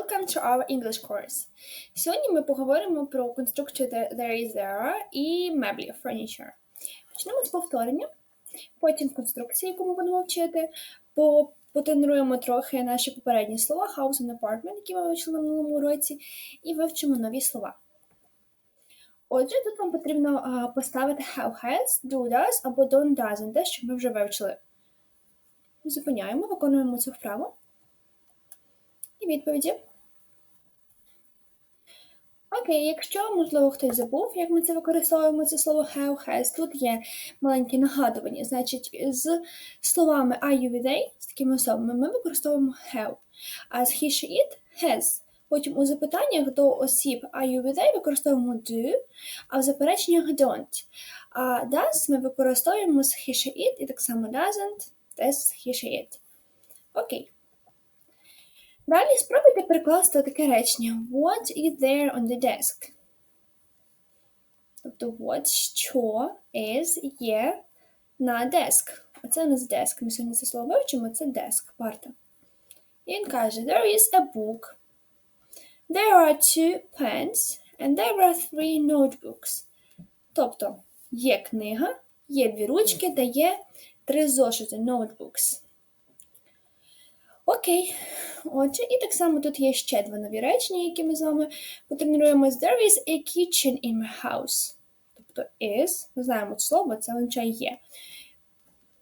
Welcome to our English course. Сьогодні ми поговоримо про конструкцію there is there і меблі furniture. Почнемо з повторення, потім конструкції, яку ми будемо вчити, по- потренуємо трохи наші попередні слова house and apartment, які ми вивчили в минулому році, і вивчимо нові слова. Отже, тут вам потрібно поставити have has, do does або don't doesn't, те, що ми вже вивчили. Зупиняємо, виконуємо цю вправу. І відповіді. Окей, якщо, можливо, хтось забув, як ми це використовуємо, це слово have, has, тут є маленькі нагадування. Значить, з словами I, you, they, з такими особами, ми використовуємо have. А з he, she, it – has. Потім у запитаннях до осіб I, you, they використовуємо do, а в запереченнях don't. А does ми використовуємо з he, she, it, і так само doesn't, теж з he, she, it. Окей. Далі спробуйте перекласти таке речення. What is there on the desk? Тобто what, що is, є на desk. Оце у нас desk. Ми сьогодні це слово вивчимо, це desk, парта. І він каже, there is a book. There are two pens and there are three notebooks. Тобто є книга, є дві ручки та є три зошити, notebooks. Окей. Отже, і так само тут є ще два нові речення, які ми з вами потренуємось. There is a kitchen in my house. Тобто is, ми знаємо це слово, це означає є.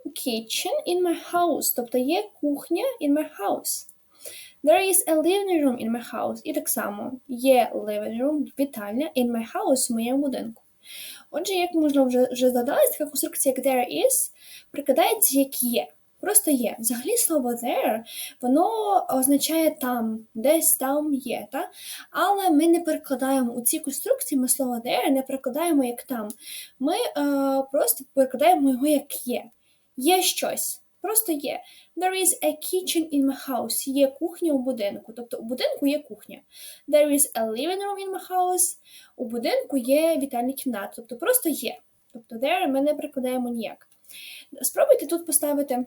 Kitchen in my house, тобто є кухня in my house. There is a living room in my house. І так само є living room, вітальня in my house в моєму будинку. Отже, як можна вже, вже здогадалась, така конструкція, як there is, прикидається як є. Просто є. Взагалі слово there, воно означає там, десь там є. Та? Але ми не перекладаємо у цій конструкції, ми слово there не перекладаємо як там. Ми е, просто перекладаємо його як є. Є щось. Просто є. There is a kitchen in my house. Є кухня у будинку. Тобто у будинку є кухня. There is a living room in my house. У будинку є вітальні кімнати. Тобто просто є. Тобто there ми не перекладаємо ніяк. Спробуйте тут поставити.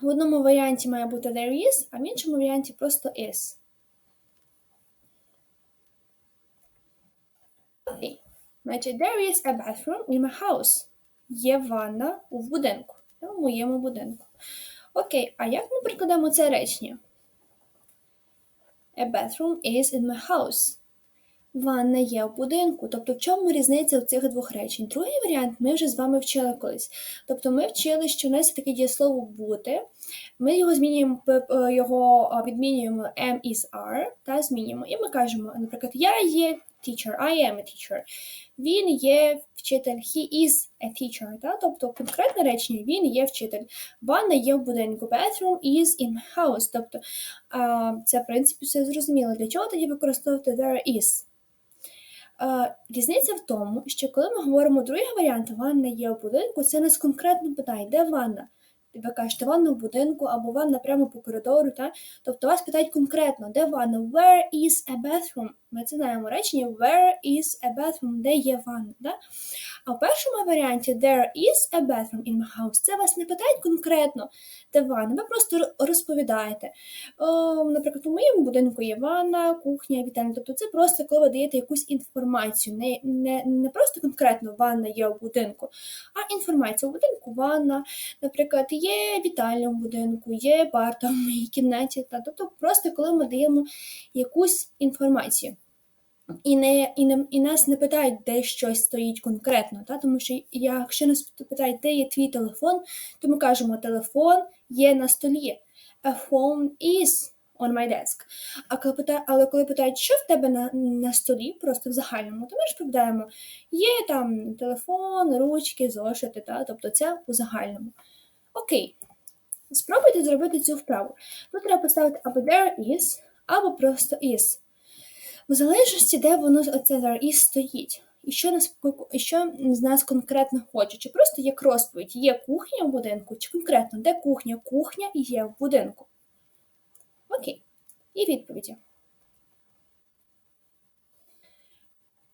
В одному варіанті має бути there is, а в іншому варіанті просто is. Окей. Значить, there is a bathroom in my house. Є ванна у будинку. В моєму будинку. Окей, а як ми прикладемо це речення? A bathroom is in my house. Ванна є в будинку. Тобто, в чому різниця у цих двох речень? Другий варіант ми вже з вами вчили колись. Тобто, ми вчили, що в нас є таке дієслово бути. Ми його змінюємо, його відмінюємо am is are та змінюємо. І ми кажемо, наприклад, я є teacher, I am a teacher. Він є вчитель, he is a teacher. Та? Тобто конкретне речення він є вчитель. Ванна є в будинку. Bathroom is in my house. Тобто це, в принципі, все зрозуміло. Для чого тоді використовувати there is? Різниця в тому, що коли ми говоримо другий варіант, ванна є в будинку, це нас конкретно питає, де ванна? Ви кажете, ванна в будинку або ванна прямо по коридору. Та? Тобто вас питають конкретно, де ванна? Where is a bathroom? Ми це знаємо речення Where is a bathroom? Де є ванна? Да? А в першому варіанті There is a bathroom in my house. Це вас не питають конкретно, де ванна. Ви просто розповідаєте. О, наприклад, у моєму будинку є ванна, кухня, вітальня. Тобто це просто коли ви даєте якусь інформацію. Не, не, не просто конкретно ванна є в будинку, а інформація у будинку ванна, наприклад, є вітальня в будинку, є парта в моїй кімнаті. Та, тобто просто коли ми даємо якусь інформацію. І не, і, не, і нас не питають, де щось стоїть конкретно. Та? Тому що якщо нас питають, де є твій телефон, то ми кажемо, телефон є на столі. A phone is on my desk. А коли питають, але коли питають, що в тебе на, на столі, просто в загальному, то ми ж відповідаємо, є там телефон, ручки, зошити, та? тобто це у загальному. Окей. Спробуйте зробити цю вправу. Тут треба поставити або there is, або просто is. В залежності, де воно оце there is стоїть. І що нас і що з нас конкретно хоче? Чи просто як розповідь, є кухня в будинку, чи конкретно де кухня? Кухня є в будинку. Окей. І відповіді.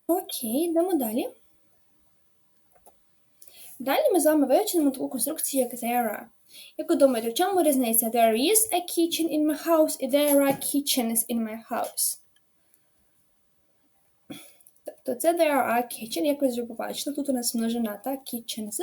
Окей, йдемо далі. Далі ми з вами вивчимо таку конструкцію, як there are. Як ви думаєте, в чому різниця? There is a kitchen in my house і there are kitchens in my house. Тобто це there are kitchen, як ви вже побачили, тут у нас множина, так, kitchens,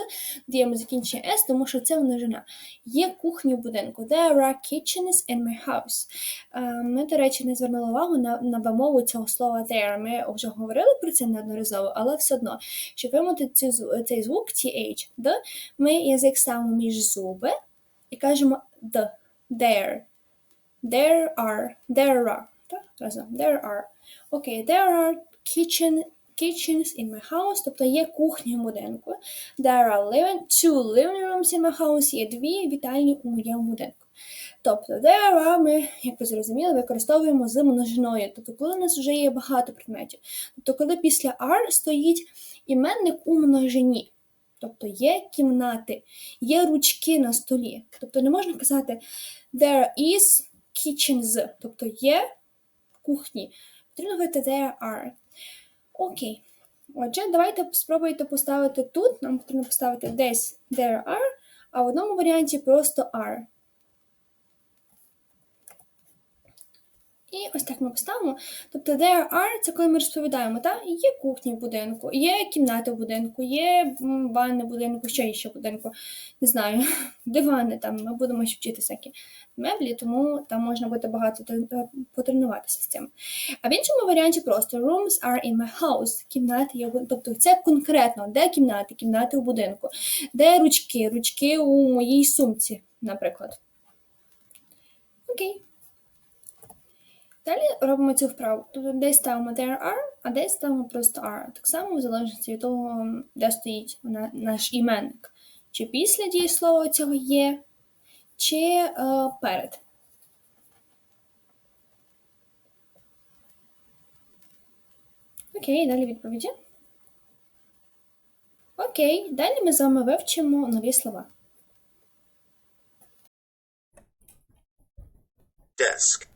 даємо закінчення s, тому що це множина. Є кухні в будинку. There are kitchens in my house. Е, Ми, до речі, не звернули увагу на, на вимову цього слова there. Ми вже говорили про це неодноразово, але все одно, щоб вимовити цей звук th, д, ми язик ставимо між зуби і кажемо the, there. There are, there are. Так, разом. There are. Окей, there are kitchen, kitchens in my house, тобто є кухня в будинку. There are living, two living rooms in my house, є дві вітальні у моєму будинку. Тобто, there are ми, як ви зрозуміли, використовуємо з множиною. Тобто, коли у нас вже є багато предметів. Тобто, коли після are стоїть іменник у множині. Тобто є кімнати, є ручки на столі. Тобто не можна казати there is kitchens, тобто є кухні. Потрібно говорити there are. Окей. Отже, давайте спробуйте поставити тут. Нам потрібно поставити десь there are, а в одному варіанті просто are. І ось так ми поставимо. Тобто there are це коли ми розповідаємо, та? є кухні в будинку, є кімнати в будинку, є ванни в будинку, що ще в будинку, не знаю, дивани там. Ми будемо ще вчити всякі меблі, тому там можна буде багато потренуватися з цим. А в іншому варіанті просто rooms are in my house. Кімнати є в будинку. Тобто це конкретно, де кімнати, кімнати у будинку, де ручки, ручки у моїй сумці, наприклад. Окей. Далі робимо цю вправу. Тобто десь ставимо there are, а десь ставимо просто are. Так само в залежності від того, де стоїть на- наш іменник. Чи після дієслова цього є, чи е, перед. Окей, далі відповіді. Окей, далі ми з вами вивчимо нові слова. desk,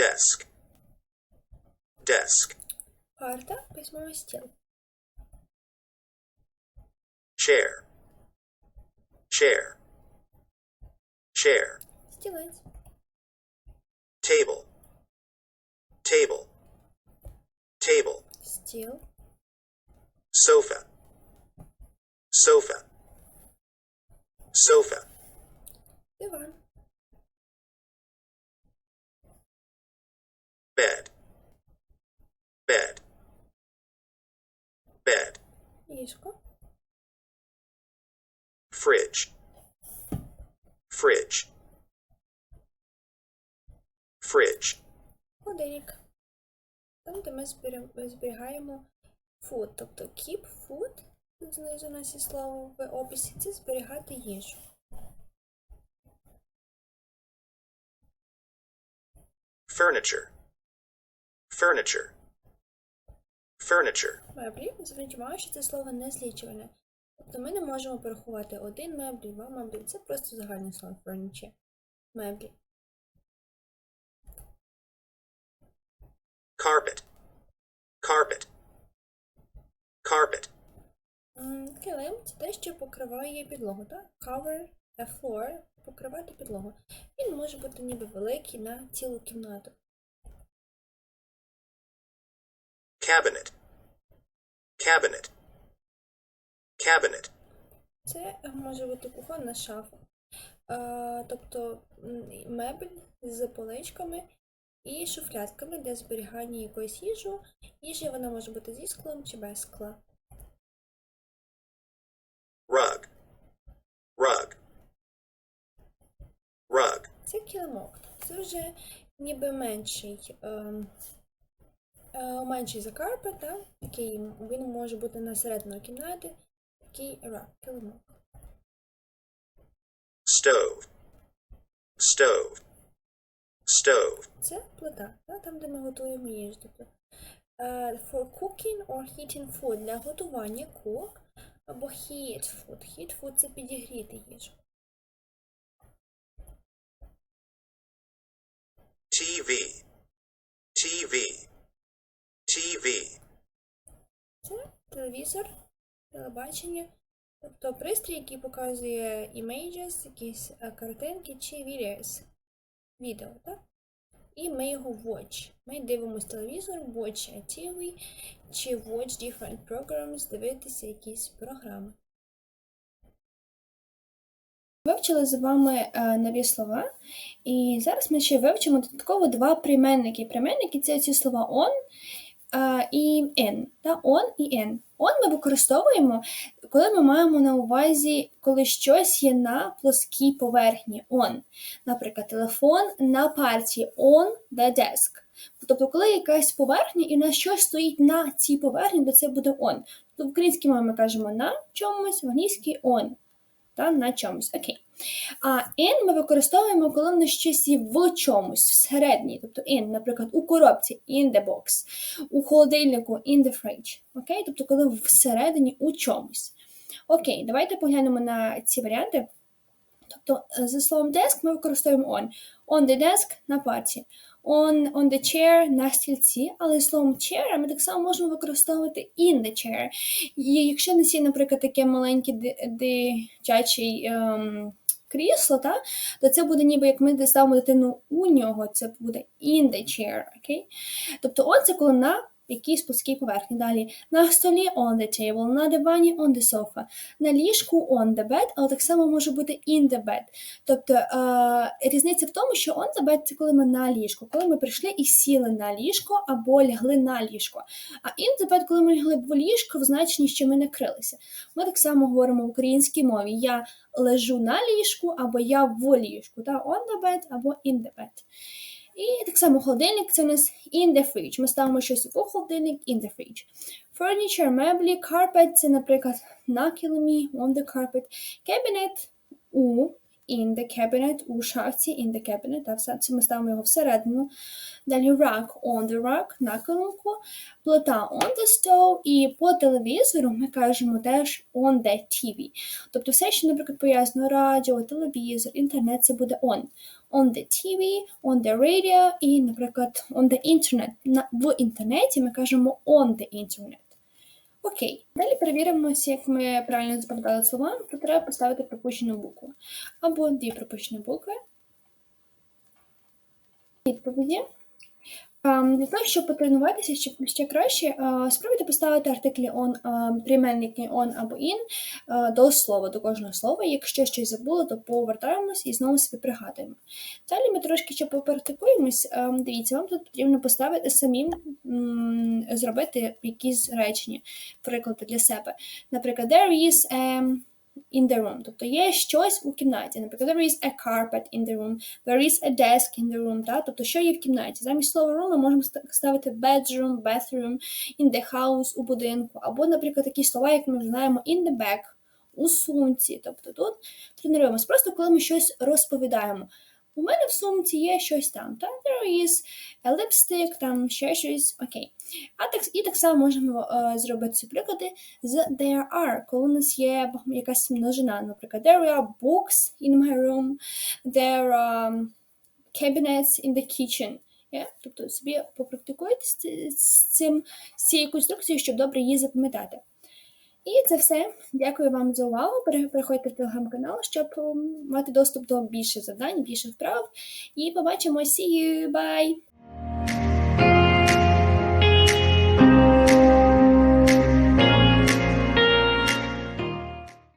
desk, desk, Парта, письмовий стіл. chair, chair, chair, Стілець. table, table, table, Стіл. sofa, sofa, sofa, Диван. Bed, bed, bed, Ліжко. fridge, fridge, fridge, Холодильник. Там, де ми зберігаємо food. Тобто keep food, тут знизу у нас є слово в описі, це зберігати їжу. furniture, furniture, furniture, Меблі. Зверніть увагу, що це слово не злічуване. Тобто ми не можемо порахувати один меблі, два меблі. Це просто загальне слово furniture. Меблі. carpet, carpet, carpet, Килим це те, що покриває підлогу, так? Cover a floor покривати підлогу. Він може бути ніби великий на цілу кімнату. Cabinet, cabinet, cabinet, Це може бути кухонна шафа. Е, тобто мебель з поличками і шуфлятками для зберігання якоїсь їжі. Їжі вона може бути зі склом чи без скла. rug, rug, rug, Це килимок. Це вже ніби менший, е, менший за карпет, да? такий він може бути на середину кімнати, такий рак, килимок. stove, stove, stove, Це плита, да? там, де ми готуємо їжу. Тобто, е, for cooking or heating food для готування cook або heat food. Heat food це підігріти їжу. TV, TV, Це телевізор, телебачення Тобто пристрій, який показує images, якісь е, картинки чи videos. Відео, так? І ми його watch. Ми дивимося телевізор, watch a TV, чи watch different programs, дивитися якісь програми. Вивчили з вами е, нові слова, і зараз ми ще вивчимо додатково два прийменники. Прийменники це ці слова on і in. Та? On і in. On ми використовуємо, коли ми маємо на увазі, коли щось є на плоскій поверхні. On. Наприклад, телефон на парті on the desk. Тобто, коли якась поверхня і на щось стоїть на цій поверхні, то це буде on. Тобто в українській мові ми кажемо на чомусь, в англійській on. Та на чомусь. Окей. А in ми використовуємо, коли на щось є в чомусь, всередині. Тобто in, наприклад, у коробці in the box, у холодильнику in the fridge. Окей? Тобто, коли всередині у чомусь. Окей, давайте поглянемо на ці варіанти. Тобто, за словом desk ми використовуємо on. On the desk на парті. On, on the chair на стільці, але словом chair ми так само можемо використовувати in the chair. І якщо не сі, наприклад, таке маленьке ди- дитячий ем, крісло, та, то це буде ніби як ми ставимо дитину у нього, це буде in the chair. Okay? Тобто оце це коли на якійсь плоскій поверхні. Далі на столі on the table, на дивані on the sofa, на ліжку on the bed, але так само може бути in the bed. Тобто е, різниця в тому, що on the bed це коли ми на ліжку, коли ми прийшли і сіли на ліжко або лягли на ліжко. А in the bed, коли ми лягли в ліжко, в значенні, що ми накрилися. Ми так само говоримо в українській мові: я лежу на ліжку або я в ліжку, та on the bed або in the bed. І так само холодильник це у нас in the fridge. Ми ставимо щось у холодильник in the fridge. Furniture, меблі, carpet це, наприклад, на килимі, on the carpet. Cabinet у in the cabinet, у шафці, in the cabinet, та все це ми ставимо його всередину. Далі rug, on the rug, на килимку, плита on the stove, і по телевізору ми кажемо теж on the TV. Тобто все, що, наприклад, пояснює радіо, телевізор, інтернет, це буде on. On the TV, on the radio і, наприклад, on the internet. В інтернеті ми кажемо on the internet. Окей. Далі перевіримося, як ми правильно запам'ятали слова. Тут треба поставити пропущену букву. Або дві пропущені букви. Відповіді. Ем, Для того, щоб потренуватися ще, ще краще, е, спробуйте поставити артиклі on, е, прийменники on або in е, до слова, до кожного слова. Якщо щось забули, то повертаємось і знову собі пригадуємо. Далі ми трошки ще попрактикуємось. Ем, Дивіться, вам тут потрібно поставити самим зробити якісь речення, приклади для себе. Наприклад, there is a in the room. Тобто є щось у кімнаті. Наприклад, there is a carpet in the room, there is a desk in the room. Та? Тобто, що є в кімнаті? Замість слова room ми можемо ставити bedroom, bathroom, in the house, у будинку. Або, наприклад, такі слова, як ми знаємо, in the back, у сумці. Тобто тут тренуємось. Просто коли ми щось розповідаємо. У мене в сумці є щось там. Та? There is lipstick, там ще щось. Окей. А так, і так само можемо е, зробити ці приклади з there are, коли у нас є якась множина. Наприклад, there are books in my room, there are cabinets in the kitchen. Yeah? Тобто собі попрактикуйте з цим, з цією конструкцією, щоб добре її запам'ятати. І це все. Дякую вам за увагу. Пере- Переходьте в телеграм-канал, щоб мати доступ до більше завдань, більше вправ. І побачимось. See you. Bye!